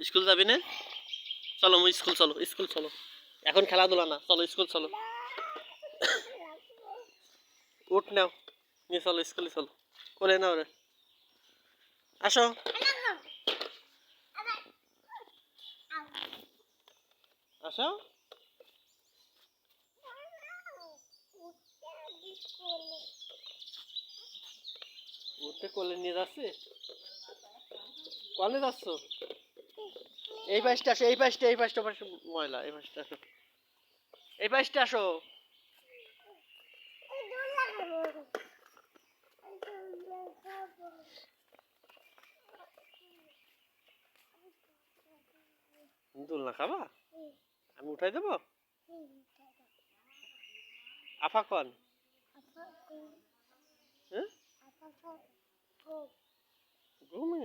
School যাবি না? চলো, মুই স্কুল চলো স্কুল চলো। এখন খেলাধুলা না, চলো, স্কুল চলো। উঠ নাও নিয়ে চলো, স্কুলে চলো। কোলে নাও রে। আসো। আসো। উঠে কোলে নিয়ে যাচ্ছে কলে যাচ্ছ? এই পাশটা আসো, এই পাশটা এই পাশটা পাশে ময়লা, এই পাশটা আসো। এই পাশটা আসো। দোলনা খাবা? আমি উঠাই দেবো? আফা কন। হ্যাঁ? ঘুমে?